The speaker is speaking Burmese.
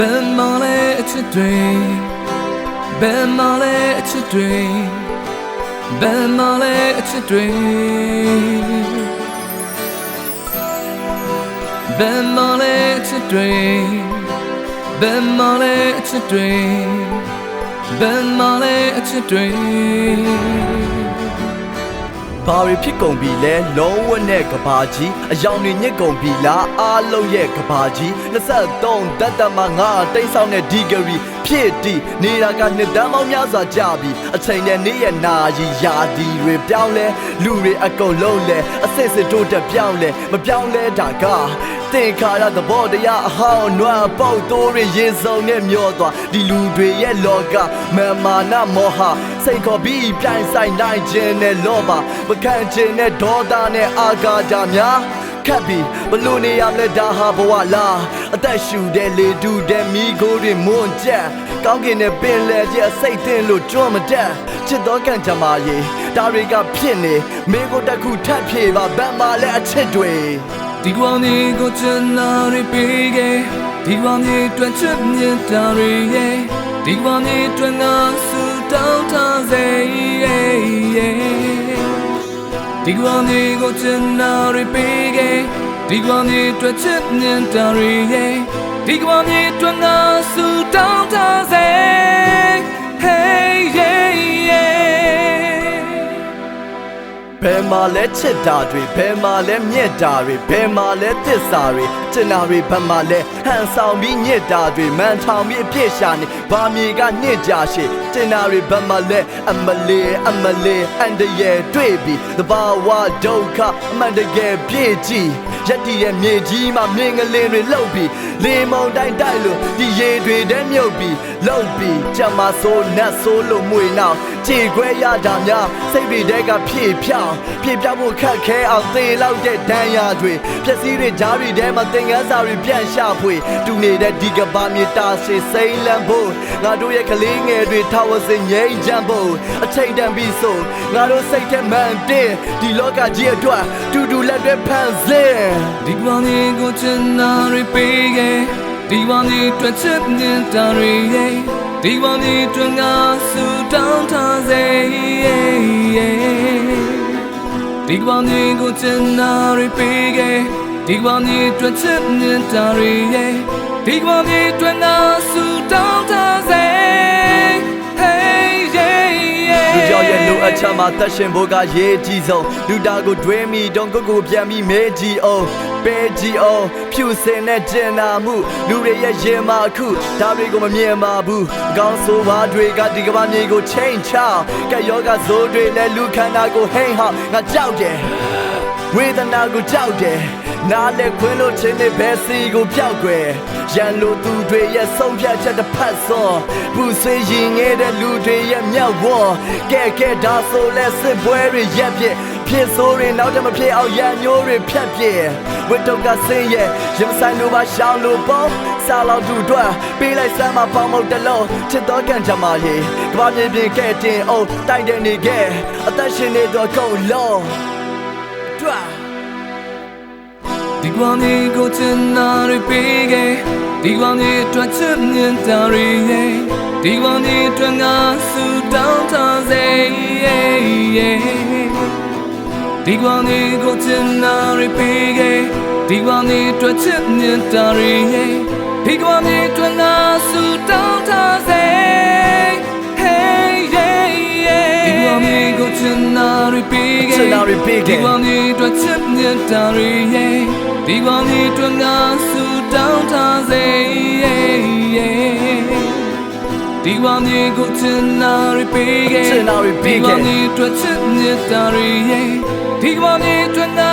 ဘယ်မှလည်းအချစ်တွေဘယ်မှလည်းအချစ်တွေဘယ်မှလည်းအချစ်တွေဘယ်မှလည်းအချစ်တွေ ဘယ်မှလည်းအချစ်တွေဘယ်မှလည်းအချစ်တွေဘာတွေဖြစ်ကုန်ပြီလဲလုံးဝနဲ့ကဘာကြီးအယောင်တွေညစ်ကုန်ပြီလားအားလုံးရဲ့ကဘာကြီး23တတ်တမငါတိတ်ဆောင်တဲ့ဒီဂရီဖြစ်တည်နေတာကနှစ်တန်းပေါင်းများစွာကြာပြီအချိန်နဲ့နေ့ရက်နာရီယာဒီတွေပြောင်းလဲလူတွေအကုန်လုံးလဲအစစ်စစ်တို့တက်ပြောင်းလဲမပြောင်းလဲတာက သင်္ခါရသဘောတရားအဟောင်းနွမ်းပေါက်တိုးတွေရင်စုံနဲ့မျောသွားဒီလူတွေရဲ့လောကမမာနမောဟစိတ်ခေါ်ပြီးပြိုင်ဆိုင်နိုင်ခြင်းနဲ့လောဘမခံခြင်းနဲ့ဒေါသနဲ့အာဃာတများခတ်ပြီးဘလို့နေရမလဲဒါဟာဘဝလားအသက်ရှူတဲ့လေတူတဲ့မိကိုတွေမွန်ကြက်ကောင်းကင်နဲ့ပင်လေကြီးအစိတ်သင်လို့ကြွမတက်ချစ်တော်ကံကြမ္မာရေဒါတွေကဖြစ်နေမိကိုတစ်ခုထပ်ဖြေပါဗတ်မာလဲအချစ်တွေ ဒီကွာနေကိုချင်နာရီပေးခဲ့ဒီကွာနေတွင်ချစ်မြတ်တာရီရဲ့ဒီကွာနေတွင်ငါဆူတောင်းထားစေရဲ့ဒီကွာနေကိုချင်နာရီပေးခဲ့ဒီကွာနေတွင်ချစ်မြတ်တာရီရဲ့ဒီကွာနေတွင်ငါဆူတောင်းထားစေ ဘယ်မှာလဲချစ်တာတွေဘယ်မှာလဲမြက်တာတွေဘယ်မှာလဲသစ္စာတွေကျင်နာတွေဘယ်မှာလဲဟန်ဆောင်ပြီးညစ်တာတွေမန်ထောင်ပြီးအပြစ်ရှာနေဘာမြေကညစ်ကြရှိကျင်နာတွေဘယ်မှာလဲအမလေးအမလေးအန်တရဲ့တွေ့ပြီးသဘာဝဒုက္ခအမှန်တကယ်ပြည့်ကြည်ရက်တီရဲ့မြေကြီးမှာမြင်ကလေးတွေလှုပ်ပြီး လေမုန်တိုင်းတိုက်လို့ဒီရေတွေထဲမြုပ်ပြီးလှုပ်ပြီးကြမ်းမဆိုးနတ်ဆိုးလို့မွေနောက်ခြေခွဲရတာများစိတ်တွေတဲကဖြည့်ဖြောင်းဖြည့်ပြဖို့ခက်ခဲအောင်သေလောက်တဲ့ဒဏ်ရာတွေပျက်စီးတွေကြားတွေထဲမှာသင်ငန်းစာတွေပြန့်ရှာဖွေတူနေတဲ့ဒီကဘာမြေတာရှည်စိမ့်လန်းဖို့ငါတို့ရဲ့ကလေးငယ်တွေထာဝစင်ငြိမ်းချမ်းဖို့အချိန်တန်ပြီးဆိုငါတို့စိတ်ထဲမှန်တဲ့ဒီလောကကြီးအတွက်တူတူလက်တွဲဖန်ဆင်းဒီကွာနေကိုချင်နာရီပေးခဲ့ဒီကွာနေတွင်ချစ်မြတ်တာရီရဲ့ဒီကွာနေတွင်ငါဆူတောင်းထားစေဒီကွာနေကိုချင်နာရီပေးခဲ့ဒီကွာနေတွင်ချစ်မြတ်တာရီရဲ့ဒီကွာနေတွင်ငါဆူတောင်းထားစေ Hey yeah yeah လူကြောင့်ရဲ့လိုအပ်ချက်မှာသက်ရှင်ဖို့ကရေးကြီးဆုံးလူတာကိုတွေးမိတုံးကိုကိုပြန်ပြီးမဲကြည့်အောင် ပဲကြည့်အောင်ဖြူစင်တဲ့ကျင်နာမှုလူတွေရဲ့ရင်မာအခုဒါတွေကိုမမြင်ပါဘူးအကောင်းဆိုပါတွေကဒီကမ္ဘာမြေကိုချိန်ချကက်ယောဂဇိုးတွေနဲ့လူခန္ဓာကိုဟိမ့်ဟောက်ငါကြောက်တယ်ဝေဒနာကိုကြောက်တယ်နားလည်းခွင်းလို့ချင်းနဲ့ဘယ်စီကိုပြောက်ွယ်ရန်လိုသူတွေရဲ့ဆုံးဖြတ်ချက်တစ်ဖက်စောပူဆွေးရင်ငဲတဲ့လူတွေရဲ့မြောက်ဝေါ်ကဲကဲဒါဆိုလဲစစ်ပွဲတွေရက်ပြစ် ဖြစ်ဆိုးတွေနောက်တမဖြစ်အောင်ရန်ညိုးတွေဖြတ်ပြစ်ဝတ်တုတ်ကဆင်းရဲ့ရင်ဆိုင်လိုပါရှောင်းလို့ပေါ့စားလောက်သူတို့ပေးလိုက်စမ်းမပေါင်းမုတ်တလုံးချစ်တော်ကန်ကြမှာရေကဘာမြေပြင်ကဲတင်အောင်တိုက်တဲ့နေခဲ့အသက်ရှင်နေတော့ကုန်လုံးတွာဒီကွာနေကိုချင်နာရီပေးခဲ့ဒီကွာနေအတွက်ချစ်မြတ်တာရီရဲ့ဒီကွာနေအတွက်ငါဆူတောင်းထားစေ ဒီကွာနေကိုချင်နာရီပေးခဲ့ဒီကွာနေအတွက်ချစ်မြတ်တာရီရဲ့ဒီကွာနေအတွက်ငါဆူတောင်းထားစေ Hey yeah yeah ဒီကွာနေကိုချင်နာရီပေးခဲ့ချင်နာရီပေးခဲ့ဒီကွာနေအတွက်ချစ်မြတ်တာရီရဲ့ဒီကွာနေအတွက်ငါဆူတောင်းထားစေဒီကွာနေကိုချင်နာရီပေးခဲ့ချင်နာရီပေးခဲ့ဒီကွာနေအတွက်ချစ်မြတ်တာရီရဲ့ ဒီကွာနေအတွက်ငါ